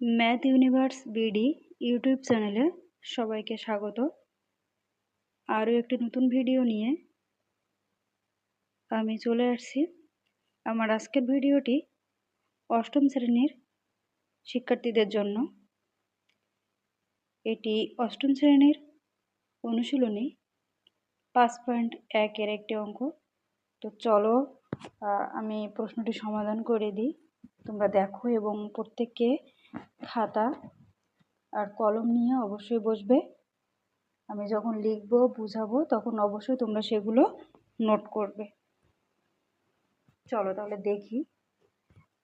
Math universe BD YouTube চ্যানেলে সবাইকে স্বাগত। আরও একটি নতুন ভিডিও নিয়ে আমি চলে আসছি। আমার আজকের ভিডিওটি অষ্টম শ্রেণির শিক্ষার্থীদের জন্য। এটি অষ্টম শ্রেণির অনুশীলনী পাঁচ পয়েন্ট একের একটি অঙ্ক। তো চলো আমি প্রশ্নটি সমাধান করে দিই। তোমরা দেখো এবং প্রত্যেককে খাতা আর কলম নিয়ে অবশ্যই বসবে। আমি যখন লিখব, বুঝাবো, তখন অবশ্যই তোমরা সেগুলো নোট করবে। চলো তাহলে দেখি,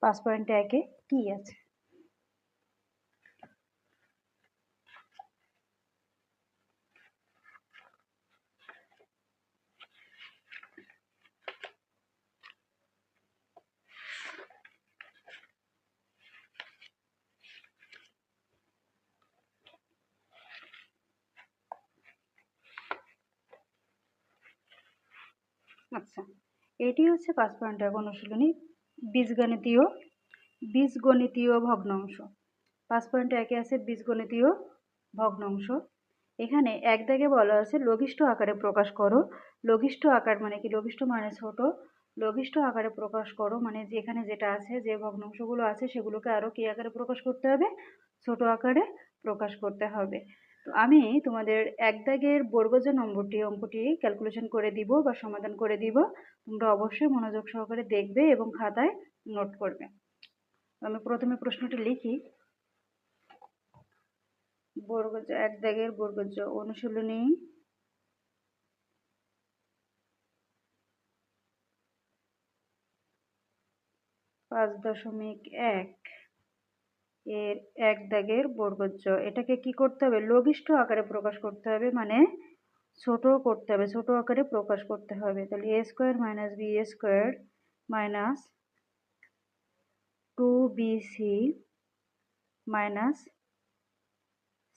পাঁচ পয়েন্ট একে কী আছে। আচ্ছা এটি হচ্ছে পাঁচ পয়েন্ট এক অনুশীলনী। বীজগণিতীয় বীজগণিতীয় ভগ্নাংশ। পাঁচ পয়েন্ট একে আছে বীজগণিতীয় ভগ্নাংশ। এখানে এক দাগে বলা আছে লঘিষ্ঠ আকারে প্রকাশ করো। লঘিষ্ঠ আকার মানে কি? লঘিষ্ঠ মানে ছোট। লঘিষ্ঠ আকারে প্রকাশ করো মানে যেখানে যেটা আছে, যে ভগ্নাংশগুলো আছে, সেগুলোকে আরও কি আকারে প্রকাশ করতে হবে? ছোট আকারে প্রকাশ করতে হবে। তো আমি তোমাদের এক দাগের বর্গ যে নম্বরটি অঙ্কটি ক্যালকুলেশন করে দিব বা সমাধান করে দিব। তোমরা অবশ্যই মনোযোগ সহকারে দেখবে এবং খাতায় নোট করবে। আমি প্রথমে প্রশ্নটি লিখি। বর্গজ, এক দাগের বর্গজ অনুশীলনী পাঁচ দশমিক এক এর এক দাগের বর্গজ এটাকে কি করতে হবে? লঘিষ্ঠ আকারে প্রকাশ করতে হবে মানে ছোট করতে হবে, ছোট আকারে প্রকাশ করতে হবে। তাহলে A square minus B A square minus two B C minus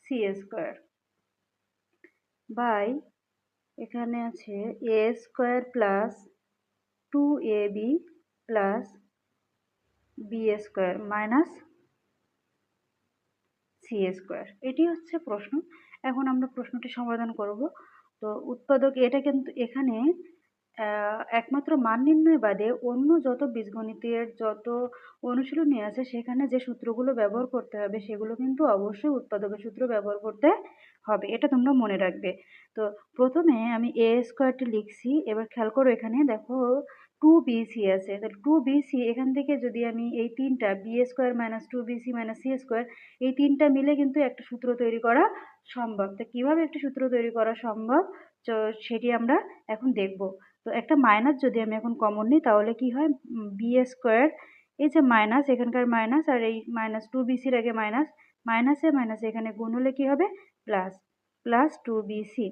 C square by এখানে আছে A square plus two A B plus B square minus C square এটি হচ্ছে প্রশ্ন। এখন আমরা প্রশ্নটি সমাধান করব। তো উৎপাদক, এটা কিন্তু এখানে একমাত্র মান নির্ণয় বাদে অন্য যত বীজগণিতের যত অনুশীলনী আছে, সেখানে যে সূত্রগুলো ব্যবহার করতে হবে, সেগুলো কিন্তু অবশ্যই উৎপাদকের সূত্র ব্যবহার করতে হবে। এটা তোমরা মনে রাখবে। তো প্রথমে আমি এ স্কোয়ারটি লিখছি। এবার খেয়াল করো এখানে, দেখো টু বিসি আছে তাহলে টু বিসি এখান থেকে যদি আমি এই তিনটা B square minus two BC minus C square এই তিনটা মিলে কিন্তু একটা সূত্র তৈরি করা সম্ভব। তো কীভাবে একটি সূত্র তৈরি করা সম্ভব? তো সেটি আমরা এখন দেখব। তো একটা মাইনাস যদি আমি এখন কমন নিই, তাহলে কি হয়? বি স্কোয়ার এই যে মাইনাস এখানকার মাইনাস আর এই মাইনাস টু বিসির আগে মাইনাস মাইনাসে মাইনাস এখানে গুণ হলে কী হবে? প্লাস প্লাস টু বিসি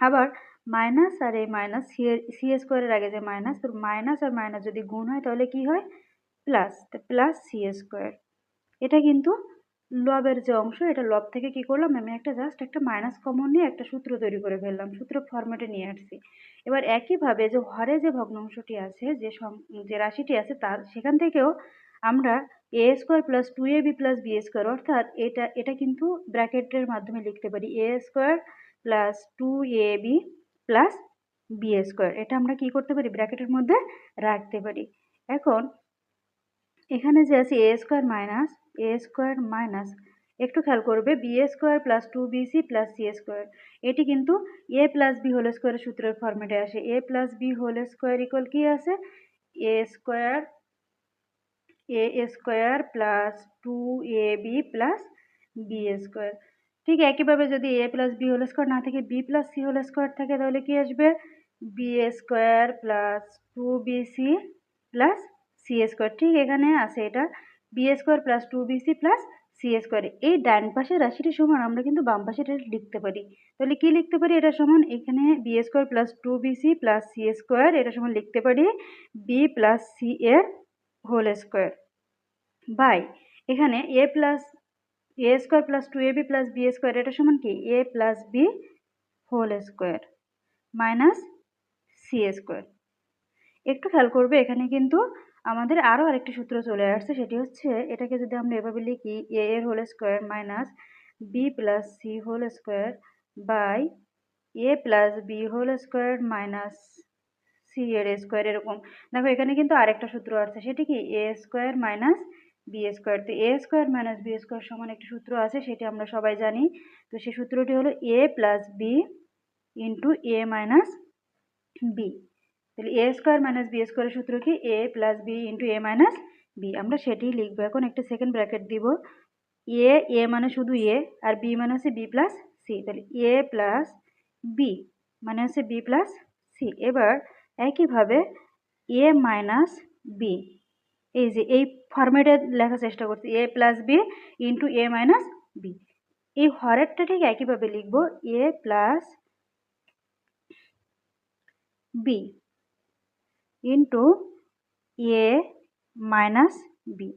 আবার মাইনাস আর এই মাইনাস, সি সি স্কোয়ারের আগে যে মাইনাস, তো মাইনাস আর মাইনাস যদি গুণ হয় তাহলে কি হয়? Plus plus C square. এটা কিন্তু লবের যে অংশ, এটা লব থেকে কি করলাম? আমি একটা জাস্ট একটা মাইনাস কমন নিয়ে একটা সূত্র তৈরি করে ফেললাম, সূত্র ফরম্যাটে নিয়ে আসছি। এবার একইভাবে যে হরে যে ভগ্নাংশটি আছে, যে যে রাশিটি আছে, তার, সেখান থেকেও আমরা A square plus two A B plus B square, অর্থাৎ এটা এটা কিন্তু ব্র্যাকেটের মাধ্যমে লিখতে পারি। A square plus two A B plus B square এটা আমরা কি করতে পারি? ব্র্যাকেটের মধ্যে রাখতে পারি। এখন এখানে যে আছে A square minus A square minus একটু খেয়াল করবে B A square plus two BC plus C square এটি কিন্তু এ প্লাস বি হোল স্কোয়ারের সূত্রের ফর্মেটে আসে। A plus B whole square equal কি আছে? A square A square plus two A B plus B square ঠিক একইভাবে যদি A plus B whole square না থাকে B plus C whole square থাকে, তাহলে কি আসবে? B square plus two B C plus C square ঠিক এখানে আছে এটা। B square plus two B C plus C square এই ডান পাশের রাশিটি সমান আমরা কিন্তু বাম পাশে এটা লিখতে পারি। তাহলে কি লিখতে পারি? এটা সমান এখানে B square plus two B C plus C square এটা সমান লিখতে পারি বি প্লাস সি এর হোল স্কোয়ার বাই এখানে A plus A square plus two A B plus B square এটা সমান কি? A plus B whole square minus C square একটু খেয়াল করবে, এখানে কিন্তু আমাদের আরও আরেকটি সূত্র চলে আসছে, সেটি হচ্ছে এটাকে যদি আমরা এভাবে লিখি এ এর whole square minus B plus C whole square by A plus B whole square minus C এর স্কোয়ার এরকম। দেখো, এখানে কিন্তু আরেকটা সূত্র আছে সেটি কি? A square minus B square তো A square minus B square সমান একটি সূত্র আছে, সেটি আমরা সবাই জানি। তো সেই সূত্রটি হলো A plus B into A minus B তাহলে এ স্কোয়ার মাইনাস বি স্কোয়ারের সূত্র কি? A plus B into A minus B আমরা সেটি লিখব। এখন একটা সেকেন্ড ব্র্যাকেট দিব। এ এ মানে শুধু এ আর বি মানে হচ্ছে বি প্লাস সি তাহলে এ প্লাস বি মানে হচ্ছে বি প্লাস সি এবার একইভাবে এ মাইনাস বি এই যে এই ফরম্যাটে লেখার চেষ্টা করছি A plus B into A minus B এই হরেরটা ঠিক একইভাবে লিখব A plus B into A minus B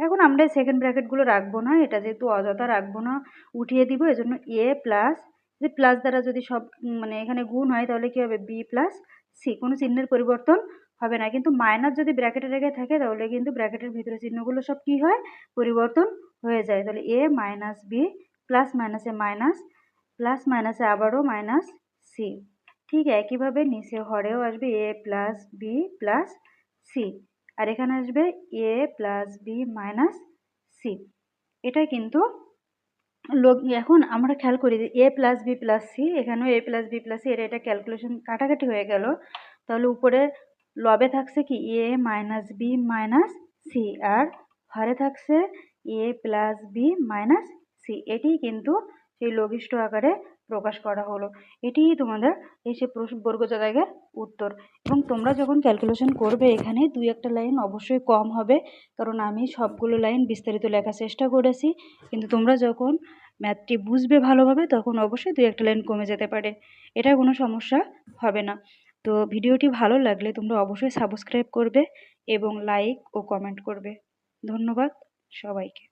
এখন আমরা সেকেন্ড ব্র্যাকেটগুলো রাখব না, এটা যেহেতু অযথা রাখব না, উঠিয়ে দিব, এজন্য এ প্লাস যে প্লাস দ্বারা যদি সব মানে এখানে গুণ হয় তাহলে কী হবে? বি প্লাস সি কোনো চিহ্নের পরিবর্তন হবে না। কিন্তু মাইনাস যদি ব্র্যাকেটের রেখে থাকে, তাহলে কিন্তু ব্র্যাকেটের ভিতরে চিহ্নগুলো সব কী হয়? পরিবর্তন হয়ে যায়। তাহলে এ মাইনাস বি প্লাস মাইনাসে মাইনাস প্লাস মাইনাসে আবারও মাইনাস সি ঠিক একইভাবে নিচে হরেও আসবে A plus B plus C আর এখানে আসবে A plus B minus C এটা কিন্তু লোক, এখন আমরা খেয়াল করি যে A plus B plus C এখানেও A plus B plus C এটা এটা ক্যালকুলেশন কাটাকাটি হয়ে গেল। তাহলে উপরে লবে থাকছে কি? A minus B minus C. আর হরে থাকছে A plus B minus C. এটি কিন্তু সেই লঘিষ্ঠ আকারে প্রকাশ করা হলো। এটিই তোমাদের এই সে বর্গ জায়গার উত্তর। এবং তোমরা যখন ক্যালকুলেশন করবে এখানে, দুই একটা লাইন অবশ্যই কম হবে, কারণ আমি সবগুলো লাইন বিস্তারিত লেখার চেষ্টা করেছি। কিন্তু তোমরা যখন ম্যাথটি বুঝবে ভালোভাবে, তখন অবশ্যই দুই একটা লাইন কমে যেতে পারে। এটা কোনো সমস্যা হবে না। তো ভিডিওটি ভালো লাগলে তোমরা অবশ্যই সাবস্ক্রাইব করবে এবং লাইক ও কমেন্ট করবে। ধন্যবাদ সবাইকে।